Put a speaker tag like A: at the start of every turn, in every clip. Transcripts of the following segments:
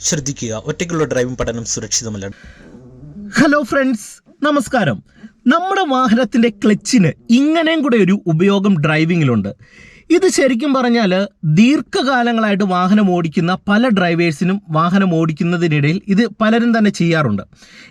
A: ശ്രദ്ധിക്കുക ഒറ്റയ്ക്കുള്ള ഡ്രൈവിംഗ് പഠനം സുരക്ഷിതമല്ല.
B: ഹലോ ഫ്രണ്ട്സ് നമസ്കാരം. നമ്മുടെ വാഹനത്തിന്റെ ക്ലച്ചിന് ഇങ്ങനെയും കൂടെ ഒരു ഉപയോഗം ഡ്രൈവിങ്ങിലുണ്ട് ഇത് ശരിക്കും പറഞ്ഞാൽ ദീർഘകാലങ്ങളായിട്ട് വാഹനം ഓടിക്കുന്ന പല ഡ്രൈവേഴ്സിനും വാഹനം ഓടിക്കുന്നതിനിടയിൽ ഇത് പലരും തന്നെ ചെയ്യാറുണ്ട്.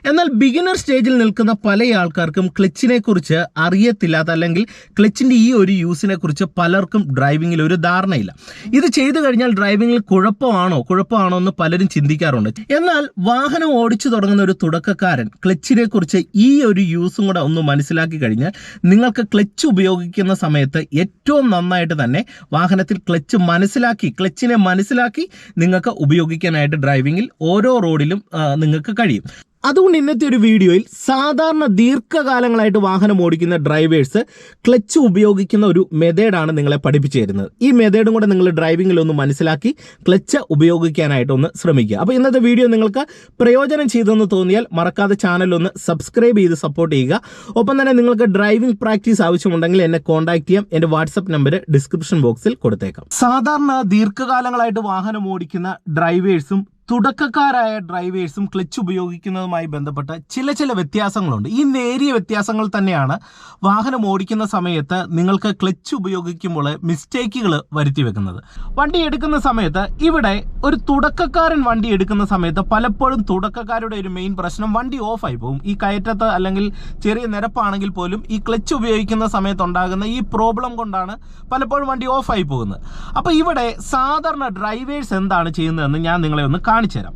B: എന്നാൽ ബിഗിനർ സ്റ്റേജിൽ നിൽക്കുന്ന പല ആൾക്കാർക്കും ക്ലച്ചിനെക്കുറിച്ച് അറിയത്തില്ലാത്ത അല്ലെങ്കിൽ ക്ലച്ചിന്റെ ഈ ഒരു യൂസിനെ കുറിച്ച് പലർക്കും ഡ്രൈവിങ്ങിൽ ഒരു ധാരണയില്ല. ഇത് ചെയ്തു കഴിഞ്ഞാൽ ഡ്രൈവിങ്ങിൽ കുഴപ്പമാണോ കുഴപ്പമാണോ എന്ന് പലരും ചിന്തിക്കാറുണ്ട്. എന്നാൽ വാഹനം ഓടിച്ചു തുടങ്ങുന്ന ഒരു തുടക്കക്കാരൻ ക്ലച്ചിനെക്കുറിച്ച് ഈ ഒരു യൂസും കൂടെ ഒന്ന് മനസ്സിലാക്കി കഴിഞ്ഞാൽ നിങ്ങൾക്ക് ക്ലച്ച് ഉപയോഗിക്കുന്ന സമയത്ത് ഏറ്റവും നന്നായിട്ട് തന്നെ വാഹനത്തിൽ ക്ലച്ച് മനസ്സിലാക്കി ക്ലച്ചിനെ മനസ്സിലാക്കി നിങ്ങൾക്ക് ഉപയോഗിക്കാനായിട്ട് ഡ്രൈവിങ്ങിൽ ഓരോ റോഡിലും നിങ്ങൾക്ക് കഴിയും. അതുകൊണ്ട് ഇന്നത്തെ ഒരു വീഡിയോയിൽ സാധാരണ ദീർഘകാലങ്ങളായിട്ട് വാഹനം ഓടിക്കുന്ന ഡ്രൈവേഴ്സ് ക്ലച്ച് ഉപയോഗിക്കുന്ന ഒരു മെത്തേഡാണ് നിങ്ങളെ പഠിപ്പിച്ചു തരുന്നത്. ഈ മെത്തേഡും കൂടെ നിങ്ങൾ ഡ്രൈവിംഗിൽ ഒന്ന് മനസ്സിലാക്കി ക്ലച്ച് ഉപയോഗിക്കാനായിട്ടൊന്ന് ശ്രമിക്കുക. അപ്പോൾ ഇന്നത്തെ വീഡിയോ നിങ്ങൾക്ക് പ്രയോജനം ചെയ്തെന്ന് തോന്നിയാൽ മറക്കാതെ ചാനലൊന്ന് സബ്സ്ക്രൈബ് ചെയ്ത് സപ്പോർട്ട് ചെയ്യുക. ഒപ്പം തന്നെ നിങ്ങൾക്ക് ഡ്രൈവിംഗ് പ്രാക്ടീസ് ആവശ്യമുണ്ടെങ്കിൽ എന്നെ കോൺടാക്ട് ചെയ്യാം. എന്റെ വാട്സപ്പ് നമ്പർ ഡിസ്ക്രിപ്ഷൻ ബോക്സിൽ കൊടുത്തേക്കാം. സാധാരണ ദീർഘകാലങ്ങളായിട്ട് വാഹനം ഓടിക്കുന്ന ഡ്രൈവേഴ്സും തുടക്കക്കാരായ ഡ്രൈവേഴ്സും ക്ലച്ച് ഉപയോഗിക്കുന്നതുമായി ബന്ധപ്പെട്ട ചില ചില വ്യത്യാസങ്ങളുണ്ട്. ഈ നേരിയ വ്യത്യാസങ്ങൾ തന്നെയാണ് വാഹനം ഓടിക്കുന്ന സമയത്ത് നിങ്ങൾക്ക് ക്ലച്ച് ഉപയോഗിക്കുമ്പോൾ മിസ്റ്റേക്കുകൾ വരുത്തി വെക്കുന്നത് വണ്ടി എടുക്കുന്ന സമയത്ത് ഇവിടെ ഒരു തുടക്കക്കാരൻ വണ്ടി എടുക്കുന്ന സമയത്ത് പലപ്പോഴും തുടക്കക്കാരുടെ ഒരു മെയിൻ പ്രശ്നം വണ്ടി ഓഫായി പോകും. ഈ കയറ്റത്ത് അല്ലെങ്കിൽ ചെറിയ നിരപ്പാണെങ്കിൽ പോലും ഈ ക്ലച്ച് ഉപയോഗിക്കുന്ന സമയത്ത് ഉണ്ടാകുന്ന ഈ പ്രോബ്ലം കൊണ്ടാണ് പലപ്പോഴും വണ്ടി ഓഫായി പോകുന്നത്. അപ്പോൾ ഇവിടെ സാധാരണ ഡ്രൈവേഴ്സ് എന്താണ് ചെയ്യുന്നതെന്ന് ഞാൻ നിങ്ങളെ ഒന്ന് കാണിച്ചു തരാം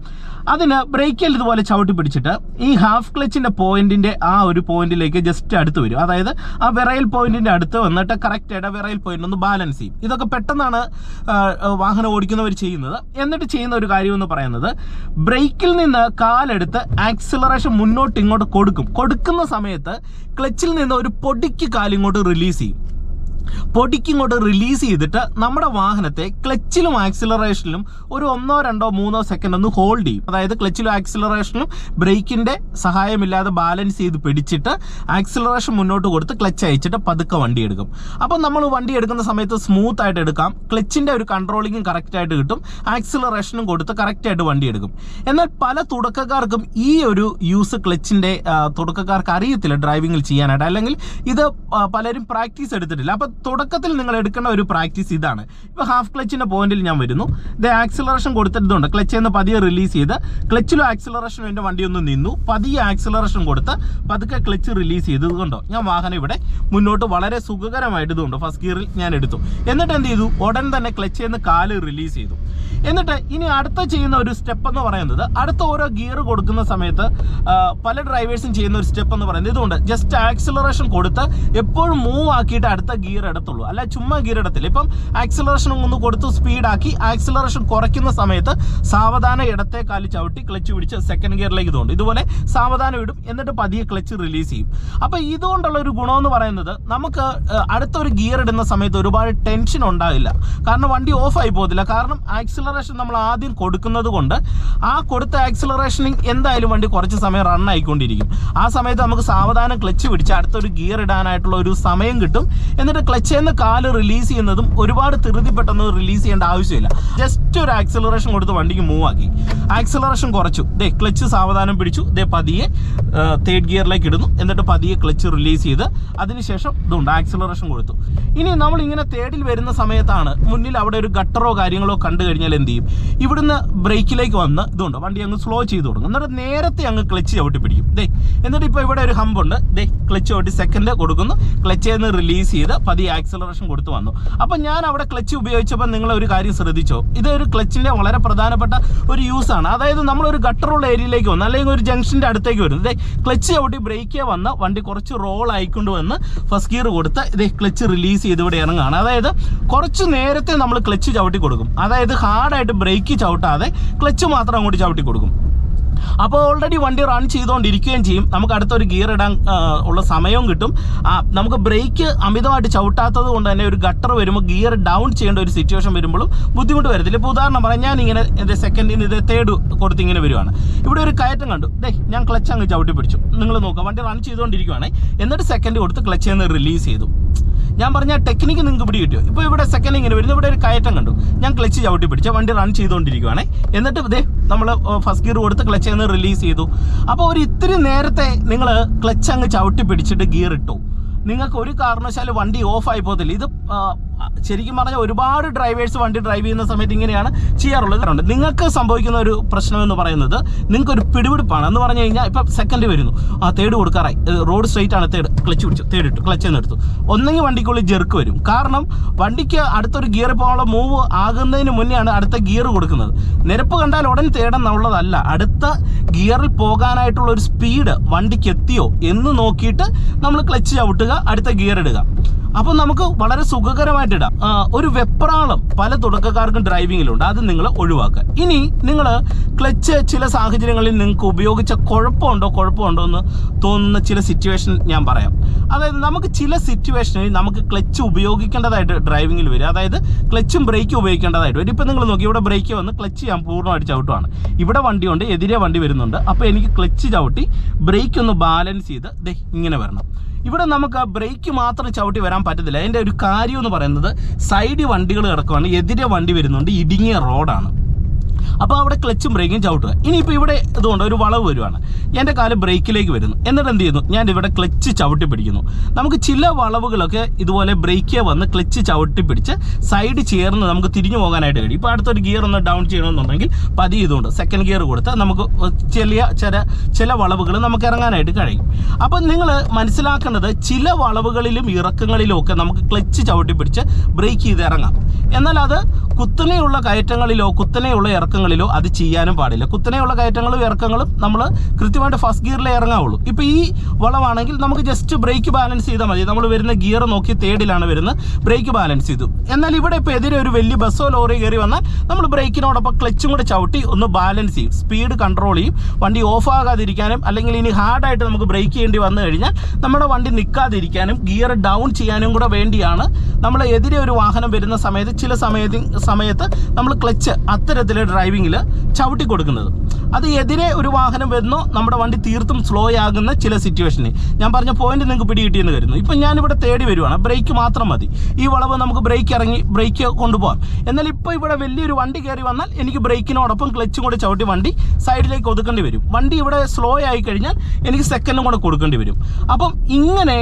B: അതിന് ബ്രേക്കിൽ ഇതുപോലെ ചവിട്ടി പിടിച്ചിട്ട് ഈ ഹാഫ് ക്ലച്ചിന്റെ പോയിന്റിന്റെ ആ ഒരു പോയിന്റിലേക്ക് ജസ്റ്റ് അടുത്ത് വരും. അതായത് ആ വിറയൽ പോയിന്റിന്റെ അടുത്ത് വന്നിട്ട് കറക്റ്റ് ആയിട്ട് ആ വിറയൽ പോയിന്റ് ഒന്ന് ബാലൻസ് ചെയ്യും. ഇതൊക്കെ പെട്ടെന്നാണ് വാഹനം ഓടിക്കുന്നവർ ചെയ്യുന്നത്. എന്നിട്ട് ചെയ്യുന്ന ഒരു കാര്യം എന്ന് പറയുന്നത് ബ്രേക്കിൽ നിന്ന് കാലെടുത്ത് ആക്സിലറേഷൻ മുന്നോട്ട് ഇങ്ങോട്ട് കൊടുക്കും. കൊടുക്കുന്ന സമയത്ത് ക്ലച്ചിൽ നിന്ന് ഒരു പൊടിക്ക് കാലിങ്ങോട്ട് റിലീസ് ചെയ്യും. പൊടിക്ക് കൊണ്ട് റിലീസ് ചെയ്തിട്ട് നമ്മുടെ വാഹനത്തെ ക്ലച്ചിലും ആക്സിലറേഷനിലും ഒരു ഒന്നോ രണ്ടോ മൂന്നോ സെക്കൻഡ് ഒന്ന് ഹോൾഡ് ചെയ്യും. അതായത് ക്ലച്ചിലും ആക്സിലറേഷനിലും ബ്രേക്കിന്റെ സഹായമില്ലാതെ ബാലൻസ് ചെയ്ത് പിടിച്ചിട്ട് ആക്സിലറേഷൻ മുന്നോട്ട് കൊടുത്ത് ക്ലച്ച് അയച്ചിട്ട് പതുക്കെ വണ്ടി എടുക്കും. അപ്പം നമ്മൾ വണ്ടി എടുക്കുന്ന സമയത്ത് സ്മൂത്ത് ആയിട്ട് എടുക്കാം. ക്ലച്ചിന്റെ ഒരു കൺട്രോളിങ്ങും കറക്റ്റായിട്ട് കിട്ടും. ആക്സിലറേഷനും കൊടുത്ത് കറക്റ്റായിട്ട് വണ്ടി എടുക്കും. എന്നാൽ പല തുടക്കക്കാർക്കും ഈ ഒരു യൂസ് ക്ലച്ചിന്റെ തുടക്കക്കാർക്ക് അറിയത്തില്ല ഡ്രൈവിങ്ങിൽ ചെയ്യാനായിട്ട്. അല്ലെങ്കിൽ ഇത് പലരും പ്രാക്ടീസ് എടുത്തിട്ടില്ല. അപ്പൊ തുടക്കത്തിൽ നിങ്ങൾ എടുക്കേണ്ട ഒരു പ്രാക്ടീസ് ഇതാണ്. ഇപ്പോൾ ഹാഫ് ക്ലച്ചിന്റെ പോയിന്റിൽ ഞാൻ വരുന്നു. ഇത് ആക്സിലറേഷൻ കൊടുത്തിട്ടുണ്ട്. ക്ലച്ച് എന്ന് പതിയെ റിലീസ് ചെയ്ത് ക്ലച്ചിലും ആക്സിലറേഷനും എന്റെ വണ്ടി ഒന്ന് നിന്നു. പതിയെ ആക്സിലറേഷൻ കൊടുത്ത് പതുക്കെ ക്ലച്ച് റിലീസ് ചെയ്തത് കൊണ്ടോ? ഞാൻ വാഹനം ഇവിടെ മുന്നോട്ട് വളരെ സുഖകരമായിട്ട് ഇതുകൊണ്ട് ഫസ്റ്റ് ഗിയറിൽ ഞാൻ എടുത്തു. എന്നിട്ട് എന്ത് ചെയ്തു? ഉടൻ തന്നെ ക്ലച്ച് എന്ന് കാൽ റിലീസ് ചെയ്തു. എന്നിട്ട് ഇനി അടുത്ത ചെയ്യുന്ന ഒരു സ്റ്റെപ്പ് എന്ന് പറയുന്നത് അടുത്ത ഓരോ ഗിയർ കൊടുക്കുന്ന സമയത്ത് പല ഡ്രൈവേഴ്സും ചെയ്യുന്ന ഒരു സ്റ്റെപ്പ് എന്ന് പറയുന്നത് ഇതുകൊണ്ട് ജസ്റ്റ് ആക്സിലറേഷൻ കൊടുത്ത് എപ്പോഴും മൂവ് ആക്കിയിട്ട് അടുത്ത ഗിയർ എടുത്തുള്ളൂ. അല്ല ചുമ്മാ ഗിയർ ഇടത്തില്ല ഇപ്പം ആക്സിലറേഷൻ ഒന്ന് കൊടുത്ത് സ്പീഡാക്കി ആക്സിലറേഷൻ കുറയ്ക്കുന്ന സമയത്ത് സാവധാനം ഇടത്തെ കാലി ചവിട്ടി ക്ലച്ച് പിടിച്ച് സെക്കൻഡ് ഗിയറിലേക്ക് ഇതുകൊണ്ട് ഇതുപോലെ സാവധാനം ഇടും എന്നിട്ട് പതിയെ ക്ലച്ച് റിലീസ് ചെയ്യും. അപ്പോൾ ഇതുകൊണ്ടുള്ള ഒരു ഗുണം എന്ന് പറയുന്നത് നമുക്ക് അടുത്തൊരു ഗിയർ ഇടുന്ന സമയത്ത് ഒരുപാട് ടെൻഷൻ ഉണ്ടാവില്ല. കാരണം വണ്ടി ഓഫ് ആയി പോകത്തില്ല. കാരണം ആക്സിലറേഷൻ നമ്മൾ ആദ്യം കൊടുക്കുന്നത് കൊണ്ട് ആ കൊടുത്ത ആക്സിലറേഷനിൽ എന്തായാലും വണ്ടി കുറച്ച് സമയം റൺ ആയിക്കൊണ്ടിരിക്കും. ആ സമയത്ത് നമുക്ക് സാവധാനം ക്ലച്ച് പിടിച്ച് അടുത്തൊരു ഗിയർ ഇടാനായിട്ടുള്ള ഒരു സമയം കിട്ടും. എന്നിട്ട് ക്ലച്ചിൽ നിന്ന് കാൽ റിലീസ് ചെയ്യുന്നതും ഒരുപാട് തിരുതിപ്പെട്ടെന്ന് പെട്ടെന്ന് റിലീസ് ചെയ്യേണ്ട ആവശ്യമില്ല. ജസ്റ്റ് ഒരു ആക്സിലറേഷൻ കൊടുത്ത് വണ്ടിക്ക് മൂവ് ആക്കി. ആക്സിലറേഷൻ കുറച്ചു. ദേ ക്ലച്ച് സാവധാനം പിടിച്ചു. ദേ പതിയെ തേർഡ് ഗിയറിലേക്ക് ഇടുന്നു. എന്നിട്ട് പതിയെ ക്ലച്ച് റിലീസ് ചെയ്ത് അതിനുശേഷം ഇതുണ്ട് ആക്സിലറേഷൻ കൊടുത്തു. ഇനി നമ്മൾ ഇങ്ങനെ തേർഡിൽ വരുന്ന സമയത്താണ് മുന്നിൽ അവിടെ ഒരു ഗട്ടറോ കാര്യങ്ങളോ കണ്ടു കഴിഞ്ഞാൽ എന്ത് ചെയ്യും? ഇവിടുന്ന് ബ്രേക്കിലേക്ക് വന്ന് ഇതുണ്ട് വണ്ടി അങ്ങ് സ്ലോ ചെയ്ത് തുടങ്ങും. എന്നിട്ട് നേരത്തെ അങ്ങ് ക്ലച്ച് ചവിട്ടി പിടിക്കും. ദേ എന്നിട്ട് ഇപ്പോൾ ഇവിടെ ഒരു ഹമ്പുണ്ട് ദേ ക്ലച്ച് ചവിട്ടി സെക്കൻഡ് കൊടുക്കുന്നു. ക്ലച്ചിൽ നിന്ന് റിലീസ് ചെയ്ത് പതിയെ ആക്സിലറേഷൻ കൊടുത്തു വന്നു. അപ്പം ഞാൻ അവിടെ ക്ലച്ച് ഉപയോഗിച്ചപ്പോൾ നിങ്ങൾ ഒരു കാര്യം ശ്രദ്ധിച്ചോ? ഇത് ഒരു ക്ലച്ചിന്റെ വളരെ പ്രധാനപ്പെട്ട ഒരു യൂസ് ആണ്. അതായത് നമ്മൾ ഒരു ഗട്ടറുള്ള ഏരിയയിലേക്ക് വന്നു. അല്ലെങ്കിൽ ഒരു ജംഗ്ഷന്റെ അടുത്തേക്ക് വരുന്നു. ഇതേ ക്ലച്ച് ചവിട്ടി ബ്രേക്കേ വന്ന് വണ്ടി കുറച്ച് റോൾ ആയിക്കൊണ്ട് വന്ന് ഫസ്റ്റ് ഗിയർ കൊടുത്ത് ഇതേ ക്ലച്ച് റിലീസ് ചെയ്ത് ഇവിടെ ഇറങ്ങുകയാണ്. അതായത് കുറച്ച് നേരത്തെ നമ്മൾ ക്ലച്ച് ചവിട്ടി കൊടുക്കും. അതായത് ഹാർഡായിട്ട് ബ്രേക്ക് ചവിട്ടാതെ ക്ലച്ച് മാത്രം അങ്ങോട്ട് ചവിട്ടി കൊടുക്കും. അപ്പോൾ ഓൾറെഡി വണ്ടി റൺ ചെയ്തുകൊണ്ടിരിക്കുകയും ചെയ്യും. നമുക്ക് അടുത്തൊരു ഗിയർ ഇടാൻ ഉള്ള സമയവും കിട്ടും. നമുക്ക് ബ്രേക്ക് അമിതമായിട്ട് ചവിട്ടാത്തത് കൊണ്ട് തന്നെ ഒരു ഗട്ടർ വരുമ്പോൾ ഗിയർ ഡൗൺ ചെയ്യേണ്ട ഒരു സിറ്റുവേഷൻ വരുമ്പോഴും ബുദ്ധിമുട്ട് വരത്തില്ല. ഇപ്പോൾ ഉദാഹരണം പറയാം ഞാൻ ഇങ്ങനെ എന്റെ സെക്കൻഡിൽ നിന്ന് ഇത് തേർഡ് കൊടുത്ത് ഇങ്ങനെ വരുവാണ്. ഇവിടെ ഒരു കയറ്റം കണ്ടു. ദേ ഞാൻ ക്ലച്ച് അങ്ങ് ചവിട്ടി പിടിച്ചു. നിങ്ങൾ നോക്കുക വണ്ടി റൺ ചെയ്തുകൊണ്ടിരിക്കുവാണ് എന്നിട്ട് സെക്കൻഡ് കൊടുത്ത് ക്ലച്ച് നിന്ന് റിലീസ് ചെയ്തു. ഞാൻ പറഞ്ഞ ടെക്നിക്ക് നിങ്ങൾക്ക് പിടി കിട്ടിയോ? ഇപ്പോൾ ഇവിടെ സെക്കൻഡ് ഇങ്ങനെ വരുന്നു ഇവിടെ ഒരു കയറ്റം കണ്ടു. ഞാൻ ക്ലച്ച് ചവിട്ടി പിടിച്ച വണ്ടി റൺ ചെയ്തുകൊണ്ടിരിക്കുവാണേ എന്നിട്ട് ഇതേ നമ്മൾ ഫസ്റ്റ് ഗിയർ കൊടുത്ത് ക്ലച്ച് നിന്ന് റിലീസ് ചെയ്തു. അപ്പോൾ ഒരു ഇത്തിരി നേരത്തെ നിങ്ങൾ ക്ലച്ച് അങ്ങ് ചവിട്ടി പിടിച്ചിട്ട് ഗിയർ ഇട്ടു. നിങ്ങൾക്ക് ഒരു കാരണവശാലും വണ്ടി ഓഫ് ആയി പോകത്തില്ല. ഇത് ശരിക്കും പറഞ്ഞാൽ ഒരുപാട് ഡ്രൈവേഴ്സ് വണ്ടി ഡ്രൈവ് ചെയ്യുന്ന സമയത്ത് ഇങ്ങനെയാണ് ചെയ്യാറുള്ളത്. നിങ്ങൾക്ക് സംഭവിക്കുന്ന ഒരു പ്രശ്നം എന്ന് പറയുന്നത് നിങ്ങൾക്ക് ഒരു പിടിപിടിപ്പാണ്. എന്ന് പറഞ്ഞു കഴിഞ്ഞാൽ ഇപ്പം സെക്കൻഡ് വരുന്നു. ആ തേർഡ് കൊടുക്കാറായി. റോഡ് സ്ട്രൈറ്റ് ആണ് തേർഡ് ക്ലച്ച് പിടിച്ചു. തേർഡ് ഇട്ടു. ക്ലച്ച് എന്ന് എടുത്തു. ഒന്നെങ്കിൽ വണ്ടിക്കുള്ളിൽ ജെർക്ക് വരും. കാരണം വണ്ടിക്ക് അടുത്തൊരു ഗിയർ പോകാനുള്ള മൂവ് ആകുന്നതിന് മുന്നെയാണ് അടുത്ത ഗിയർ കൊടുക്കുന്നത്. നിരപ്പ് കണ്ടാൽ ഉടൻ തേടെന്നുള്ളതല്ല. അടുത്ത ഗിയറിൽ പോകാനായിട്ടുള്ള ഒരു സ്പീഡ് വണ്ടിക്ക് എത്തിയോ എന്ന് നോക്കിയിട്ട് നമ്മൾ ക്ലച്ച് ചവിട്ടുക അടുത്ത ഗിയർ ഇടുക. അപ്പോൾ നമുക്ക് വളരെ സുഖകരമായിട്ട് ഇടാം. ഒരു വെപ്രാളം പല തുടക്കക്കാർക്കും ഡ്രൈവിങ്ങിലുണ്ട് അത് നിങ്ങൾ ഒഴിവാക്കുക. ഇനി നിങ്ങൾ ക്ലച്ച് ചില സാഹചര്യങ്ങളിൽ നിങ്ങൾക്ക് ഉപയോഗിച്ച കുഴപ്പമുണ്ടോ കുഴപ്പമുണ്ടോ എന്ന് തോന്നുന്ന ചില സിറ്റുവേഷൻ ഞാൻ പറയാം. അതായത് നമുക്ക് ചില സിറ്റുവേഷനിൽ നമുക്ക് ക്ലച്ച് ഉപയോഗിക്കേണ്ടതായിട്ട് ഡ്രൈവിങ്ങിൽ വരും അതായത് ക്ലച്ചും ബ്രേക്കും ഉപയോഗിക്കേണ്ടതായിട്ട് വരും ഇപ്പം നിങ്ങൾ നോക്കി ഇവിടെ ബ്രേക്ക് വന്ന് ക്ലച്ച് ഞാൻ പൂർണമായിട്ട് ചവിട്ടുവാണ്. ഇവിടെ വണ്ടിയുണ്ട് എതിരെ വണ്ടി വരുന്നുണ്ട്. അപ്പോൾ എനിക്ക് ക്ലച്ച് ചവിട്ടി ബ്രേക്ക് ഒന്ന് ബാലൻസ് ചെയ്ത് ഇങ്ങനെ വരണം. ഇവിടെ നമുക്ക് ആ ബ്രേക്ക് മാത്രം ചവിട്ടി വരാൻ പറ്റത്തില്ല. അതിന്റെ ഒരു കാര്യം എന്ന് പറയുന്നത് സൈഡ് വണ്ടികൾ കിടക്കുവാണ്. എതിരെ വണ്ടി വരുന്നുണ്ട്. ഇടുങ്ങിയ റോഡാണ് അപ്പോൾ അവിടെ ക്ലച്ചും ബ്രേക്കും ചവിട്ടുക. ഇനിയിപ്പോൾ ഇവിടെ ഇതുകൊണ്ട് ഒരു വളവ് വരുവാണ്. എന്റെ കാൽ ബ്രേക്കിലേക്ക് വരുന്നു. എന്നിട്ട് എന്ത് ചെയ്യുന്നു? ഞാൻ ഇവിടെ ക്ലച്ച് ചവിട്ടി പിടിക്കുന്നു. നമുക്ക് ചില വളവുകളൊക്കെ ഇതുപോലെ ബ്രേക്കേ വന്ന് ക്ലച്ച് ചവിട്ടി പിടിച്ച് സൈഡ് ചേർന്ന് നമുക്ക് തിരിഞ്ഞു പോകാനായിട്ട് കഴിയും. ഇപ്പോൾ അടുത്തൊരു ഗിയർ ഒന്ന് ഡൗൺ ചെയ്യണമെന്നുണ്ടെങ്കിൽ പതി ഇതുകൊണ്ട് സെക്കൻഡ് ഗിയർ കൊടുത്ത് നമുക്ക് ചെറിയ ചില ചില വളവുകൾ നമുക്ക് ഇറങ്ങാനായിട്ട് കഴിയും. അപ്പം നിങ്ങൾ മനസ്സിലാക്കേണ്ടത് ചില വളവുകളിലും ഇറക്കങ്ങളിലും ഒക്കെ നമുക്ക് ക്ലച്ച് ചവിട്ടി പിടിച്ച് ബ്രേക്ക് ചെയ്ത് ഇറങ്ങാം. എന്നാൽ അത് കുത്തനെയുള്ള കയറ്റങ്ങളിലോ കുത്തനെയുള്ള ഇറക്കങ്ങളിലോ അത് ചെയ്യാനും പാടില്ല. കുത്തനെയുള്ള കയറ്റങ്ങളും ഇറക്കങ്ങളും നമ്മൾ കൃത്യമായിട്ട് ഫസ്റ്റ് ഗിയറിലേ ഇറങ്ങാവുള്ളൂ. ഇപ്പോൾ ഈ വളവാണെങ്കിൽ നമുക്ക് ജസ്റ്റ് ബ്രേക്ക് ബാലൻസ് ചെയ്താൽ മതി. നമ്മൾ വരുന്ന ഗിയർ നോക്കി തേർഡിലാണ് വരുന്നത്. ബ്രേക്ക് ബാലൻസ് ചെയ്തു. എന്നാൽ ഇവിടെ ഇപ്പോൾ എതിരെ ഒരു വലിയ ബസ്സോ ലോറി കയറി വന്നാൽ നമ്മൾ ബ്രേക്കിനോടൊപ്പം ക്ലച്ചും കൂടെ ചവിട്ടി ഒന്ന് ബാലൻസ് ചെയ്യും. സ്പീഡ് കൺട്രോൾ ചെയ്യും. വണ്ടി ഓഫ് ആകാതിരിക്കാനും അല്ലെങ്കിൽ ഇനി ഹാർഡായിട്ട് നമുക്ക് ബ്രേക്ക് ചെയ്യേണ്ടി വന്നു കഴിഞ്ഞാൽ നമ്മുടെ വണ്ടി നിൽക്കാതിരിക്കാനും ഗിയർ ഡൗൺ ചെയ്യാനും കൂടെ വേണ്ടിയാണ് നമ്മൾ എതിരെ ഒരു വാഹനം വരുന്ന സമയത്ത് ചില സമയത്ത് സമയത്ത് നമ്മൾ ക്ലച്ച് അത്തരത്തിൽ ഡ്രൈവിങ്ങിൽ ചവിട്ടി കൊടുക്കുന്നത്. അത് എതിരെ ഒരു വാഹനം വരുന്നോ നമ്മുടെ വണ്ടി തീർത്തും സ്ലോ ആകുന്ന ചില സിറ്റുവേഷനിൽ ഞാൻ പറഞ്ഞ പോയിന്റ് നിങ്ങൾക്ക് പിടികിട്ടിയെന്ന് കരുതുന്നു. ഇപ്പം ഞാനിവിടെ തേടി വരുവാണ്. ബ്രേക്ക് മാത്രം മതി. ഈ വളവ് നമുക്ക് ബ്രേക്ക് ഇറങ്ങി ബ്രേക്ക് കൊണ്ടുപോകാം. എന്നാൽ ഇപ്പോൾ ഇവിടെ വലിയൊരു വണ്ടി കയറി വന്നാൽ എനിക്ക് ബ്രേക്കിനോടൊപ്പം ക്ലച്ചും കൂടെ ചവിട്ടി വണ്ടി സൈഡിലേക്ക് ഒതുക്കേണ്ടി വരും. വണ്ടി ഇവിടെ സ്ലോ ആയി കഴിഞ്ഞാൽ എനിക്ക് സെക്കൻഡും കൂടെ കൊടുക്കേണ്ടി വരും. അപ്പം ഇങ്ങനെ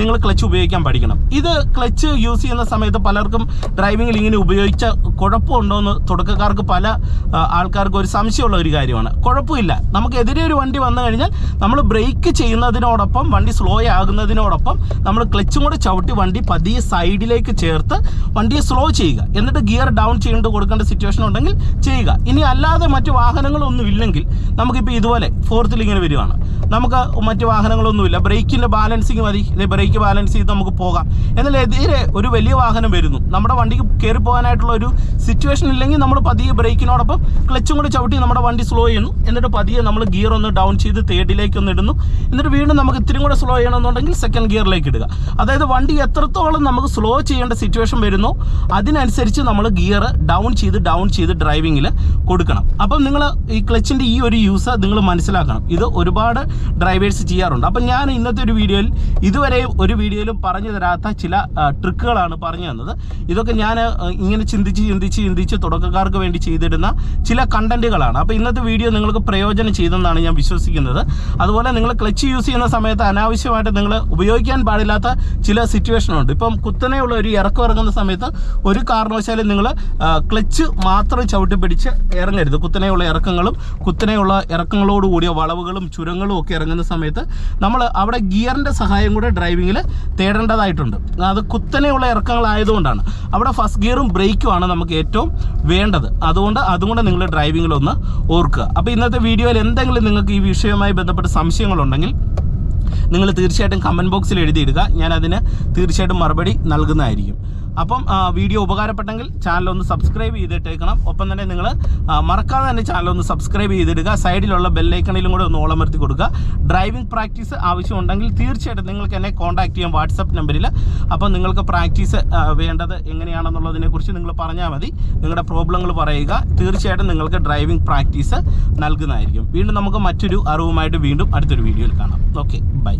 B: നിങ്ങൾ ക്ലച്ച് ഉപയോഗിക്കാൻ പഠിക്കണം. ഇത് ക്ലച്ച് യൂസ് ചെയ്യുന്ന സമയത്ത് പലർക്കും ഡ്രൈവിങ്ങിൽ ഇങ്ങനെ ഉപയോഗിച്ച കുഴപ്പമുണ്ടോ എന്ന് തുടക്കക്കാർക്ക് പല ആൾക്കാർക്കും ഒരു സംശയമുള്ള ഒരു കാര്യമാണ്. കുഴപ്പമില്ല. നമുക്ക് എതിരെ ഒരു വണ്ടി വന്നു കഴിഞ്ഞാൽ നമ്മൾ ബ്രേക്ക് ചെയ്യുന്നതിനോടൊപ്പം വണ്ടി സ്ലോ ആകുന്നതിനോടൊപ്പം നമ്മൾ ക്ലച്ചും കൂടെ ചവിട്ടി വണ്ടി പതിയെ സൈഡിലേക്ക് ചേർത്ത് വണ്ടിയെ സ്ലോ ചെയ്യുക. എന്നിട്ട് ഗിയർ ഡൗൺ ചെയ്യേണ്ട കൊടുക്കേണ്ട സിറ്റുവേഷൻ ഉണ്ടെങ്കിൽ ചെയ്യുക. ഇനി അല്ലാതെ മറ്റു വാഹനങ്ങളൊന്നും ഇല്ലെങ്കിൽ നമുക്കിപ്പോൾ ഇതുപോലെ ഫോർത്തിൽ ഇങ്ങനെ വരികയാണ്. നമുക്ക് മറ്റ് വാഹനങ്ങളൊന്നുമില്ല. ബ്രേക്കിന്റെ ബാലൻസിങ് മതി. ബ്രേക്ക് ബാലൻസ് ചെയ്ത് നമുക്ക് പോകാം. എന്നാൽ എതിരെ ഒരു വലിയ വാഹനം വരുന്നു. നമ്മുടെ വണ്ടിക്ക് കയറി പോകാനായിട്ടുള്ള ഒരു സിറ്റുവേഷൻ ഇല്ലെങ്കിൽ നമ്മൾ പതിയെ ബ്രേക്കിനോടൊപ്പം ക്ലച്ചും കൂടി ചവിട്ടി നമ്മുടെ വണ്ടി സ്ലോ ചെയ്യുന്നു. എന്നിട്ട് പതിയെ നമ്മൾ ഗിയർ ഒന്ന് ഡൗൺ ചെയ്ത് തേർഡിലേക്ക് ഒന്ന് ഇടുന്നു. എന്നിട്ട് വീണ്ടും നമുക്ക് ഇത്തിരി കൂടെ സ്ലോ ചെയ്യണമെന്നുണ്ടെങ്കിൽ സെക്കൻഡ് ഗിയറിലേക്ക് ഇടുക. അതായത് വണ്ടി എത്രത്തോളം നമുക്ക് സ്ലോ ചെയ്യേണ്ട സിറ്റുവേഷൻ വരുന്നു അതിനനുസരിച്ച് നമ്മൾ ഗിയർ ഡൗൺ ചെയ്ത് ഡൗൺ ചെയ്ത് ഡ്രൈവിങ്ങിൽ കൊടുക്കണം. അപ്പം നിങ്ങൾ ഈ ക്ലച്ചിന്റെ ഈ ഒരു യൂസ് നിങ്ങൾ മനസ്സിലാക്കണം. ഇത് ഒരുപാട് ഡ്രൈവേഴ്സ് ചെയ്യാറുണ്ട്. അപ്പം ഞാൻ ഇന്നത്തെ ഒരു വീഡിയോയിൽ ഇതുവരെ ഒരു വീഡിയോയിലും പറഞ്ഞു തരാത്ത ചില ട്രിക്കുകളാണ് പറഞ്ഞു തന്നത്. ഇതൊക്കെ ഞാൻ ഇങ്ങനെ ചിന്തിച്ച് ചിന്തിച്ച് ചിന്തിച്ച് തുടക്കക്കാർക്ക് വേണ്ടി ചെയ്തിടുന്ന ചില കണ്ടന്റുകളാണ്. അപ്പോൾ ഇന്നത്തെ വീഡിയോ നിങ്ങൾക്ക് പ്രയോജനം ചെയ്തെന്നാണ് ഞാൻ വിശ്വസിക്കുന്നത്. അതുപോലെ നിങ്ങൾ ക്ലച്ച് യൂസ് ചെയ്യുന്ന സമയത്ത് അനാവശ്യമായിട്ട് നിങ്ങൾ ഉപയോഗിക്കാൻ പാടില്ലാത്ത ചില സിറ്റുവേഷനുണ്ട് ഇപ്പം കുത്തനെയുള്ള ഒരു ഇറക്കം ഇറങ്ങുന്ന സമയത്ത് ഒരു കാരണവശാലും നിങ്ങൾ ക്ലച്ച് മാത്രം ചവിട്ടി പിടിച്ച് ഇറങ്ങരുത്. കുത്തനെയുള്ള ഇറക്കങ്ങളും കുത്തനെയുള്ള ഇറക്കങ്ങളോട് കൂടിയ വളവുകളും ചുരങ്ങളും ഒക്കെ ഇറങ്ങുന്ന സമയത്ത് നമ്മൾ അവിടെ ഗിയറിന്റെ സഹായം കൂടെ ഡ്രൈവിങ്ങിൽ തേടേണ്ടതായിട്ടുണ്ട്. അത് കുത്തനെയുള്ള ഇറക്കങ്ങളായതുകൊണ്ടാണ്. അവിടെ ഫസ്റ്റ് ഗിയറും ബ്രേക്കുമാണ് നമുക്ക് ഏറ്റവും വേണ്ടത്. അതുകൊണ്ട് അതുകൊണ്ട് നിങ്ങൾ ഡ്രൈവിങ്ങിലൊന്ന് ഓർക്കുക. അപ്പോൾ ഇന്നത്തെ വീഡിയോയിൽ എന്തെങ്കിലും നിങ്ങൾക്ക് ഈ വിഷയവുമായി ബന്ധപ്പെട്ട് സംശയങ്ങളുണ്ടെങ്കിൽ നിങ്ങൾ തീർച്ചയായിട്ടും കമന്റ് ബോക്സിൽ എഴുതിയിടുക. ഞാൻ തീർച്ചയായിട്ടും മറുപടി നൽകുന്നതായിരിക്കും. അപ്പം വീഡിയോ ഉപകാരപ്പെട്ടെങ്കിൽ ചാനൽ ഒന്ന് സബ്സ്ക്രൈബ് ചെയ്തിട്ടേക്കണം. ഒപ്പം തന്നെ നിങ്ങൾ മറക്കാതെ തന്നെ ചാനൽ ഒന്ന് സബ്സ്ക്രൈബ് ചെയ്തിടുക. സൈഡിലുള്ള ബെല്ലൈക്കണിലും കൂടെ ഒന്ന് ഓളമർത്തി കൊടുക്കുക. ഡ്രൈവിംഗ് പ്രാക്ടീസ് ആവശ്യമുണ്ടെങ്കിൽ തീർച്ചയായിട്ടും നിങ്ങൾക്ക് എന്നെ കോൺടാക്ട് ചെയ്യാം വാട്സപ്പ് നമ്പറിൽ അപ്പോൾ നിങ്ങൾക്ക് പ്രാക്ടീസ് വേണ്ടത് എങ്ങനെയാണെന്നുള്ളതിനെക്കുറിച്ച് നിങ്ങൾ പറഞ്ഞാൽ മതി. നിങ്ങളുടെ പ്രോബ്ലങ്ങൾ പറയുക. തീർച്ചയായിട്ടും നിങ്ങൾക്ക് ഡ്രൈവിംഗ് പ്രാക്ടീസ് നൽകുന്നതായിരിക്കും. വീണ്ടും നമുക്ക് മറ്റൊരു അറിവുമായിട്ട് വീണ്ടും അടുത്തൊരു വീഡിയോയിൽ കാണാം. Okay bye.